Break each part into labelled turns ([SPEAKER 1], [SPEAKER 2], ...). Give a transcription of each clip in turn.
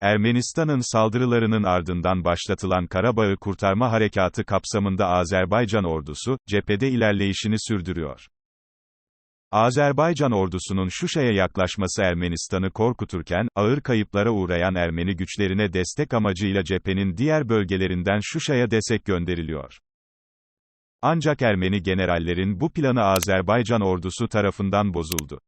[SPEAKER 1] Ermenistan'ın saldırılarının ardından başlatılan Karabağ'ı kurtarma harekatı kapsamında Azerbaycan ordusu, cephede ilerleyişini sürdürüyor. Azerbaycan ordusunun Şuşa'ya yaklaşması Ermenistan'ı korkuturken, ağır kayıplara uğrayan Ermeni güçlerine destek amacıyla cephenin diğer bölgelerinden Şuşa'ya destek gönderiliyor. Ancak Ermeni generallerin bu planı Azerbaycan ordusu tarafından bozuldu.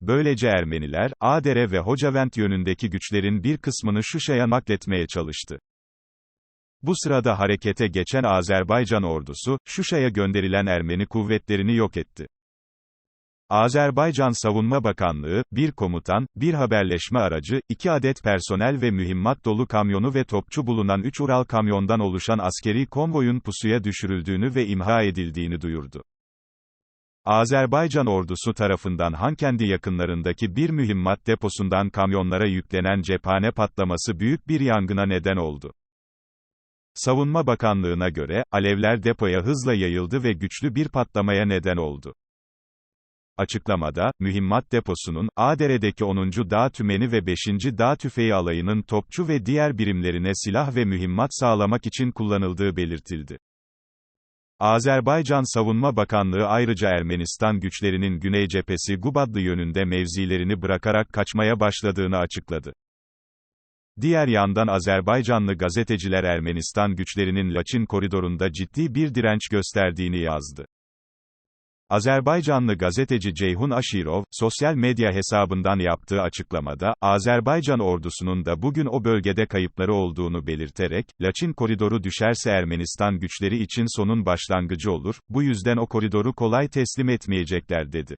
[SPEAKER 1] Böylece Ermeniler, Adere ve Hocavent yönündeki güçlerin bir kısmını Şuşa'ya nakletmeye çalıştı. Bu sırada harekete geçen Azerbaycan ordusu, Şuşa'ya gönderilen Ermeni kuvvetlerini yok etti. Azerbaycan Savunma Bakanlığı, bir komutan, bir haberleşme aracı, iki adet personel ve mühimmat dolu kamyonu ve topçu bulunan üç Ural kamyondan oluşan askeri konvoyun pusuya düşürüldüğünü ve imha edildiğini duyurdu. Azerbaycan ordusu tarafından Hankendi yakınlarındaki bir mühimmat deposundan kamyonlara yüklenen cephane patlaması büyük bir yangına neden oldu. Savunma Bakanlığı'na göre, alevler depoya hızla yayıldı ve güçlü bir patlamaya neden oldu. Açıklamada, mühimmat deposunun, Adere'deki 10. Dağ Tümeni ve 5. Dağ Tüfeği alayının topçu ve diğer birimlerine silah ve mühimmat sağlamak için kullanıldığı belirtildi. Azerbaycan Savunma Bakanlığı ayrıca Ermenistan güçlerinin Güney Cephesi Gubadlı yönünde mevzilerini bırakarak kaçmaya başladığını açıkladı. Diğer yandan Azerbaycanlı gazeteciler Ermenistan güçlerinin Laçin koridorunda ciddi bir direnç gösterdiğini yazdı. Azerbaycanlı gazeteci Ceyhun Aşirov, sosyal medya hesabından yaptığı açıklamada, Azerbaycan ordusunun da bugün o bölgede kayıpları olduğunu belirterek, Laçin koridoru düşerse Ermenistan güçleri için sonun başlangıcı olur, bu yüzden o koridoru kolay teslim etmeyecekler dedi.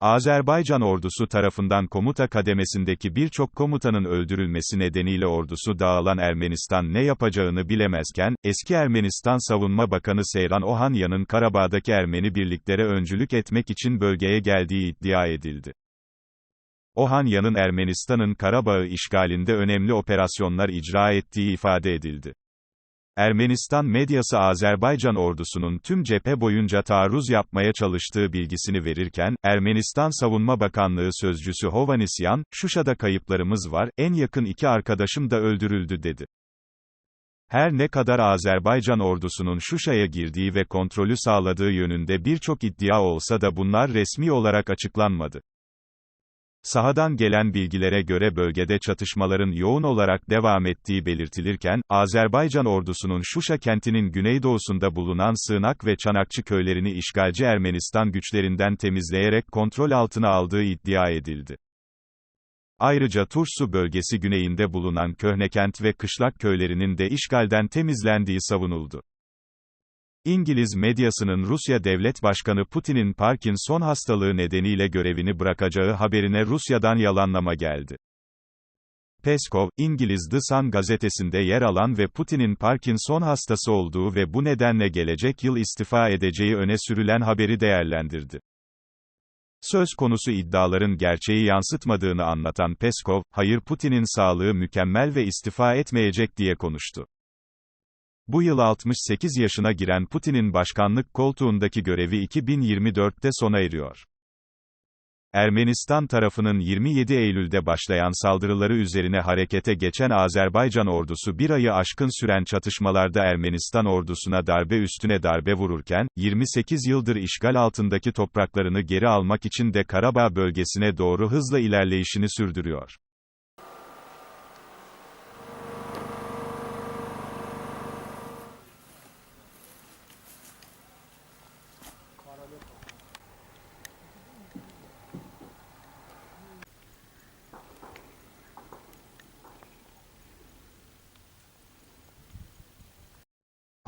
[SPEAKER 1] Azerbaycan ordusu tarafından komuta kademesindeki birçok komutanın öldürülmesi nedeniyle ordusu dağılan Ermenistan ne yapacağını bilemezken, eski Ermenistan Savunma Bakanı Seyran Ohanyan'ın Karabağ'daki Ermeni birliklere öncülük etmek için bölgeye geldiği iddia edildi. Ohanyan'ın Ermenistan'ın Karabağ'ı işgalinde önemli operasyonlar icra ettiği ifade edildi. Ermenistan medyası Azerbaycan ordusunun tüm cephe boyunca taarruz yapmaya çalıştığı bilgisini verirken, Ermenistan Savunma Bakanlığı sözcüsü Hovanisyan, Şuşa'da kayıplarımız var, en yakın iki arkadaşım da öldürüldü dedi. Her ne kadar Azerbaycan ordusunun Şuşa'ya girdiği ve kontrolü sağladığı yönünde birçok iddia olsa da bunlar resmi olarak açıklanmadı. Sahadan gelen bilgilere göre bölgede çatışmaların yoğun olarak devam ettiği belirtilirken, Azerbaycan ordusunun Şuşa kentinin güneydoğusunda bulunan Sığınak ve Çanakçı köylerini işgalci Ermenistan güçlerinden temizleyerek kontrol altına aldığı iddia edildi. Ayrıca Tursu bölgesi güneyinde bulunan Köhnekent ve Kışlak köylerinin de işgalden temizlendiği savunuldu. İngiliz medyasının Rusya Devlet Başkanı Putin'in Parkinson hastalığı nedeniyle görevini bırakacağı haberine Rusya'dan yalanlama geldi. Peskov, İngiliz The Sun gazetesinde yer alan ve Putin'in Parkinson hastası olduğu ve bu nedenle gelecek yıl istifa edeceği öne sürülen haberi değerlendirdi. Söz konusu iddiaların gerçeği yansıtmadığını anlatan Peskov, hayır Putin'in sağlığı mükemmel ve istifa etmeyecek diye konuştu. Bu yıl 68 yaşına giren Putin'in başkanlık koltuğundaki görevi 2024'te sona eriyor. Ermenistan tarafının 27 Eylül'de başlayan saldırıları üzerine harekete geçen Azerbaycan ordusu bir ayı aşkın süren çatışmalarda Ermenistan ordusuna darbe üstüne darbe vururken, 28 yıldır işgal altındaki topraklarını geri almak için de Karabağ bölgesine doğru hızla ilerleyişini sürdürüyor.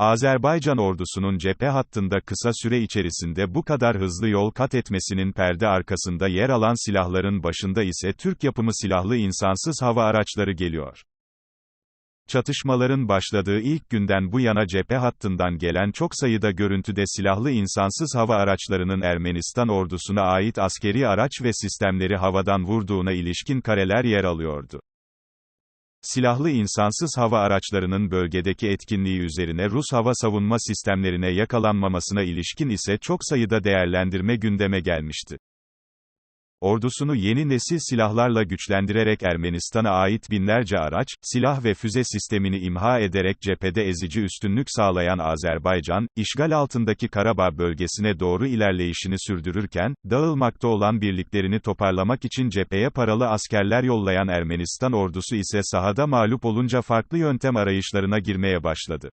[SPEAKER 1] Azerbaycan ordusunun cephe hattında kısa süre içerisinde bu kadar hızlı yol kat etmesinin perde arkasında yer alan silahların başında ise Türk yapımı silahlı insansız hava araçları geliyor. Çatışmaların başladığı ilk günden bu yana cephe hattından gelen çok sayıda görüntüde silahlı insansız hava araçlarının Ermenistan ordusuna ait askeri araç ve sistemleri havadan vurduğuna ilişkin kareler yer alıyordu. Silahlı insansız hava araçlarının bölgedeki etkinliği üzerine Rus hava savunma sistemlerine yakalanmamasına ilişkin ise çok sayıda değerlendirme gündeme gelmişti. Ordusunu yeni nesil silahlarla güçlendirerek Ermenistan'a ait binlerce araç, silah ve füze sistemini imha ederek cephede ezici üstünlük sağlayan Azerbaycan, işgal altındaki Karabağ bölgesine doğru ilerleyişini sürdürürken, dağılmakta olan birliklerini toparlamak için cepheye paralı askerler yollayan Ermenistan ordusu ise sahada mağlup olunca farklı yöntem arayışlarına girmeye başladı.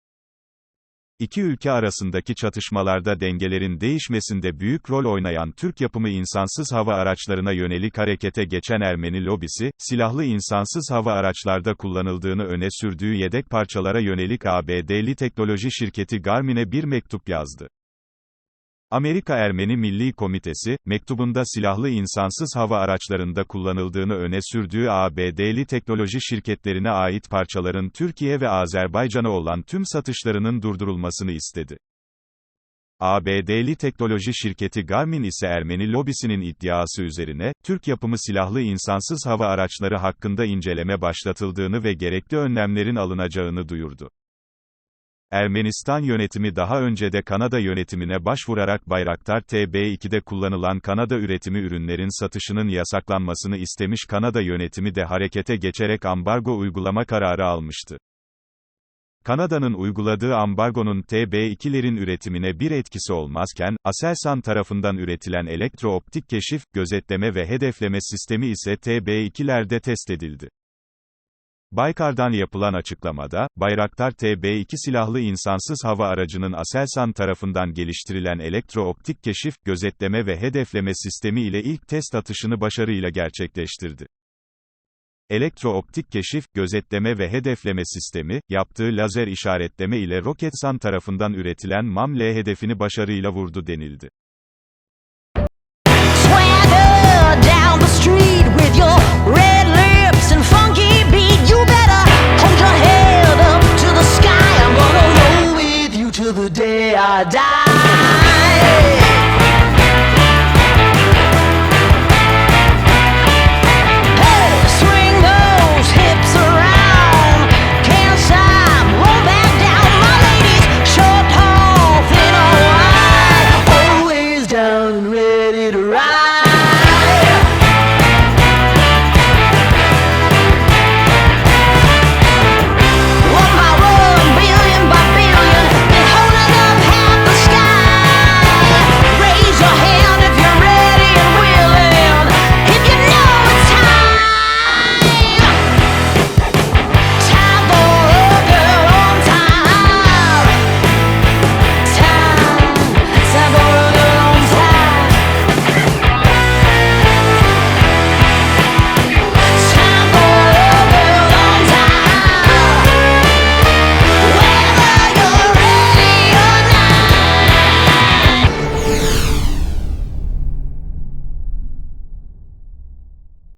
[SPEAKER 1] İki ülke arasındaki çatışmalarda dengelerin değişmesinde büyük rol oynayan Türk yapımı insansız hava araçlarına yönelik harekete geçen Ermeni lobisi, silahlı insansız hava araçlarda kullanıldığını öne sürdüğü yedek parçalara yönelik ABD'li teknoloji şirketi Garmin'e bir mektup yazdı. Amerika Ermeni Milli Komitesi, mektubunda silahlı insansız hava araçlarında kullanıldığını öne sürdüğü ABD'li teknoloji şirketlerine ait parçaların Türkiye ve Azerbaycan'a olan tüm satışlarının durdurulmasını istedi. ABD'li teknoloji şirketi Garmin ise Ermeni lobisinin iddiası üzerine, Türk yapımı silahlı insansız hava araçları hakkında inceleme başlatıldığını ve gerekli önlemlerin alınacağını duyurdu. Ermenistan yönetimi daha önce de Kanada yönetimine başvurarak Bayraktar TB2'de kullanılan Kanada üretimi ürünlerin satışının yasaklanmasını istemiş Kanada yönetimi de harekete geçerek ambargo uygulama kararı almıştı. Kanada'nın uyguladığı ambargonun TB2'lerin üretimine bir etkisi olmazken, Aselsan tarafından üretilen elektrooptik keşif, gözetleme ve hedefleme sistemi ise TB2'lerde test edildi. Baykar'dan yapılan açıklamada, Bayraktar TB2 silahlı insansız hava aracının Aselsan tarafından geliştirilen elektrooptik keşif, gözetleme ve hedefleme sistemi ile ilk test atışını başarıyla gerçekleştirdi. Elektrooptik keşif, gözetleme ve hedefleme sistemi, yaptığı lazer işaretleme ile Roketsan tarafından üretilen MAM-L hedefini başarıyla vurdu denildi.